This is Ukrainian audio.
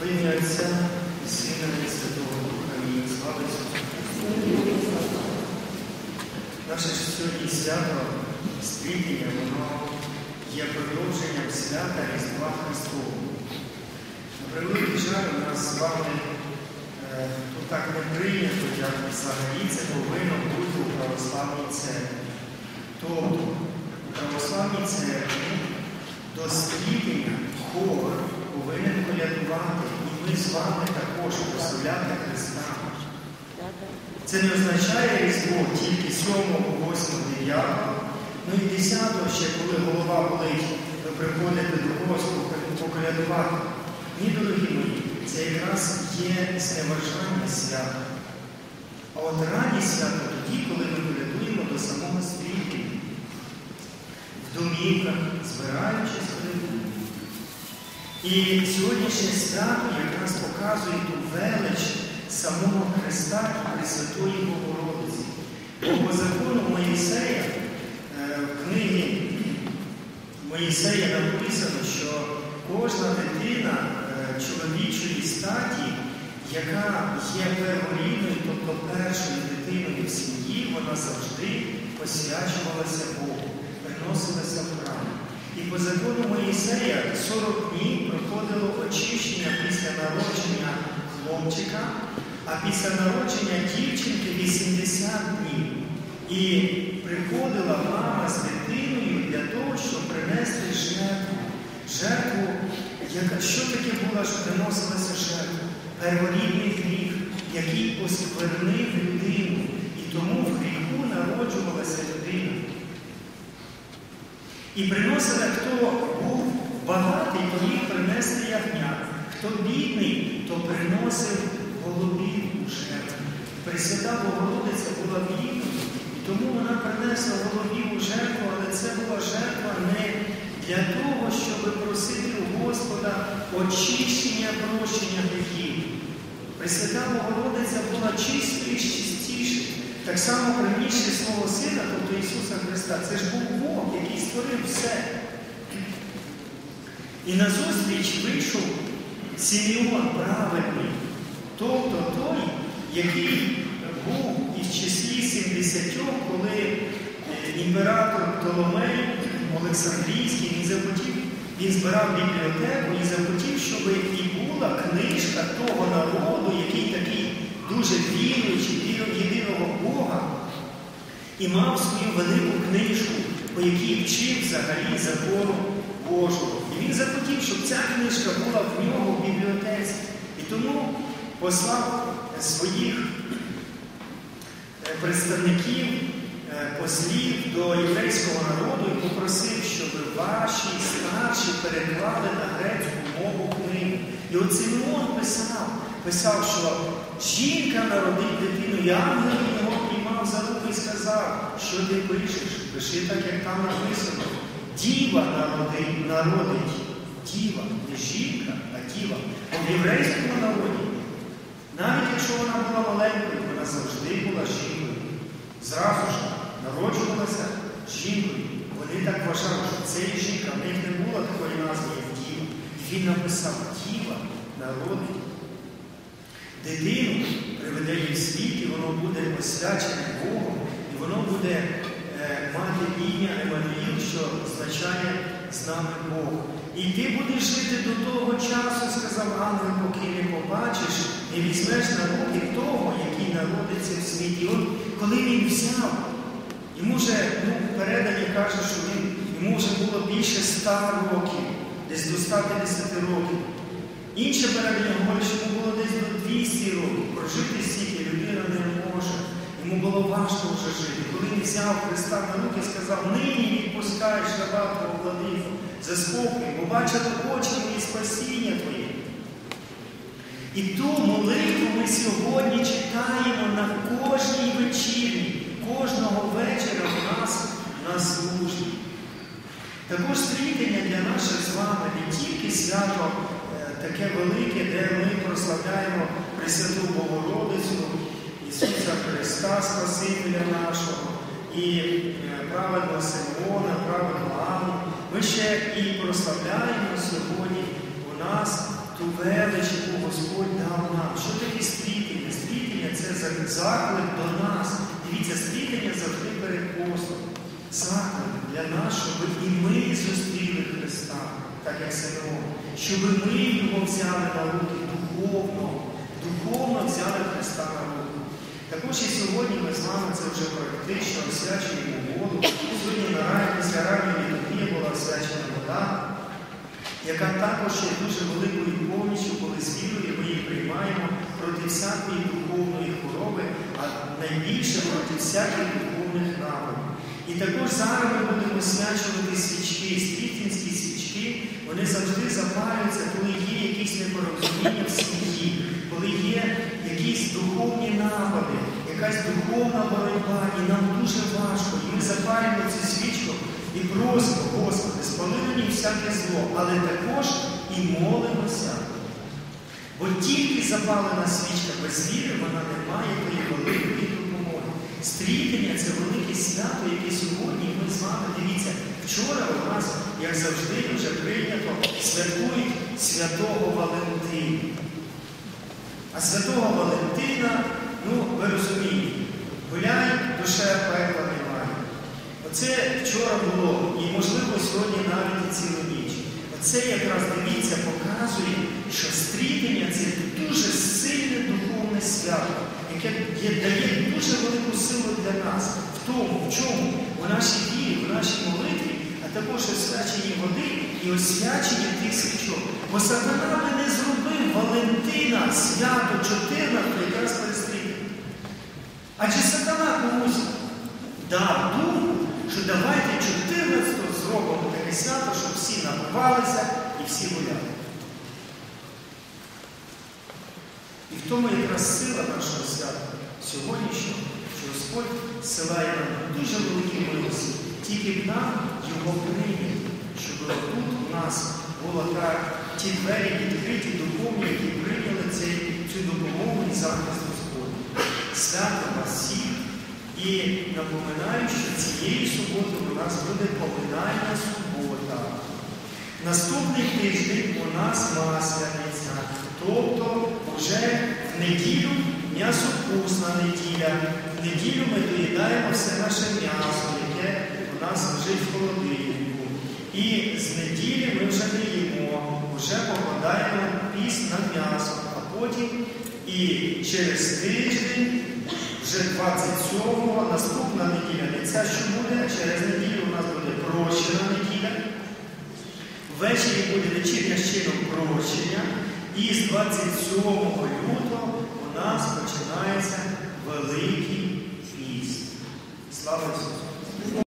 Отця і Сина і Святого слава Ісусу. Наше сьогодні свято світіння, воно є продовженням свята Різдва Христового. На превеликий жаль, нас з вами е, так не прийнято, як взагалі повинно бути у православній церкві. Тобто у православній церкві до світіння хор повинен і з вами також прославляти Христа. Це не означає Різдво тільки 7, 8, 9, ну і 10, ще коли голова болить, ви приходите до когось поколядувати. Ні, дорогі мої, це якраз є зневажання свята. А от радість свята тоді, коли ми колядуємо до самого світу, в домівках, збираючись колядуємо. І сьогоднішнє свято якраз показує ту велич самого Христа і Пресвятої Богородиці. Бо по закону Моїсея, е, в книгі Моїсея написано, що кожна дитина е, чоловічої статі, яка є перворідною, тобто першою дитиною в сім'ї, вона завжди посвячувалася Богу, приносилася в храм. І по закону Моїсея 40 днів проходило очищення після народження хлопчика, а після народження дівчинки 80 днів. І приходила мама з дитиною для того, щоб принести жертву. Жертву, яка, що таке була, що приносилася жертва? Перворідний гріх, який осквернив людину. І тому в гріху народжувалася людина. І приносили, хто був багатий, то міг принести ягня. Хто бідний, то приносив голубів у жертву. Пресвята Богородиця була бідною, і тому вона принесла голубів у жертву, але це була жертва не для того, щоб просити у Господа очищення, прощення гріхів. Пресвята Богородиця була чистою і чистішою. Так само принісши свого Сина, тобто Ісуса Христа, це ж був Бог, який створив все. І назустріч вийшов Сімеон праведний, тобто той, який був із числі 70, коли імператор Птоломей Олександрійський він захотів, він збирав бібліотеку і захотів, щоб і була книжка того народу, і мав свою велику книжку, по якій вчив взагалі закону Божого. І він захотів, щоб ця книжка була в нього в бібліотеці. І тому послав своїх представників, послів до єврейського народу і попросив, щоб ваші старші переклали на грецьку мову книгу. І от Симеон писав, писав, що жінка народить дитину, і ангел його приймав за руку і сказав, що ти пишеш? Пиши так, як там написано. Діва народить, народить. Діва, не жінка, а діва. В єврейському народі, навіть якщо вона була маленькою, вона завжди була жінкою. Зразу ж народжувалася жінкою. Вони так вважали, що це жінка, в них не було такої назви, як діва. І він написав Діва народить. Дитину приведе їй в світ, і буде Богом, і воно буде е, мати ім'я Еммануїл, що означає з нами Бог. І ти будеш жити до того часу, сказав ангел, поки не побачиш, не візьмеш на руки того, який народиться в світі. От коли він взяв, йому вже ну, передані каже, що він, йому вже було більше 100 років, десь до 150 років. Інше передання говорить, що йому було десь до 200 років. Прожити стільки людина не може. Йому було важко вже жити. Коли він взяв Христа на руки, і сказав, нині відпускаєш раба твого владику, заспокій, бо бачили очі мої спасіння Твоє. І ту молитву ми сьогодні читаємо на кожній вечірні, кожного вечора в нас на службі. Також світення для наших з вами не тільки свято таке велике, де ми прославляємо Пресвяту Богородицю, Ісуса Христа, Христа Спасителя нашого, і е, праведного Симона, праведного Анну. Ми ще і прославляємо сьогодні у нас ту велич, яку Господь дав нам. Що таке стрітення? Стрітення це заклик до нас. Дивіться, світлення завжди перед послом. Заклик для нас, щоб і ми зустріли Христа, так як Симеон, щоб ми його взяли на руки духовно, духовно взяли Христа на руки. Також і сьогодні ми з вами це вже практично освячуємо воду. Сьогодні на рані, після ранньої літургії була освячена вода, яка також є дуже великою поміччю, коли з вірою ми її приймаємо проти всякої духовної хвороби, а найбільше проти всяких духовних нападів. І також зараз ми будемо освячувати свічки, стрітинські свічки, вони завжди запалюються, коли є якісь непорозуміння в сім'ї, коли є якісь духовні напади, якась духовна боротьба, і нам дуже важко. І ми запалюємо цю свічку і просимо, Господи, спали мені всяке зло, але також і молимося. Бо тільки запалена свічка без віри, вона не має тої великої допомоги. Стрітення це велике свято, яке сьогодні ми з вами дивіться. Вчора у нас, як завжди, вже прийнято, святкують святого Валентина. А святого Валентина, ну, ви розумієте, гуляй, душе пекла немає. Оце вчора було, і можливо сьогодні навіть і цілу ніч. Оце якраз дивіться, показує, що стрітення це дуже сильне духовне свято, яке дає дуже велику силу для нас. В тому, в чому? У нашій вірі, в нашій молитві, а також освяченні води і освяченні тих свічок. Бо сатана би не зробив Валентина свято 14 якраз перед стрітенням. Адже сатана комусь дав думку, що давайте 14 зробимо таке свято, щоб всі напивалися і всі гуляли. І в тому якраз сила нашого свята сьогоднішнього, що Господь силає нам дуже великі милості, тільки б нам його прийняти, щоб тут у нас було так ті двері відкриті, духовні, які прийняли цей, цю допомогу і захист Господь. Свято вас всіх. І напоминаю, що цієї суботи у нас буде поминальна субота. Наступний тиждень у нас масляниця. Тобто вже в неділю м'ясопусна неділя. В неділю ми доїдаємо все наше м'ясо, нас лежить в холодильнику. І з неділі ми вже не їмо, вже покладаємо піст на м'ясо, а потім і через тиждень, вже 27-го, наступна неділя, не ця, що буде, через неділю у нас буде прощена неділя. Ввечері буде вечірня з прощення, і з 27 лютого у нас починається Великий піст. Слава Ісусу!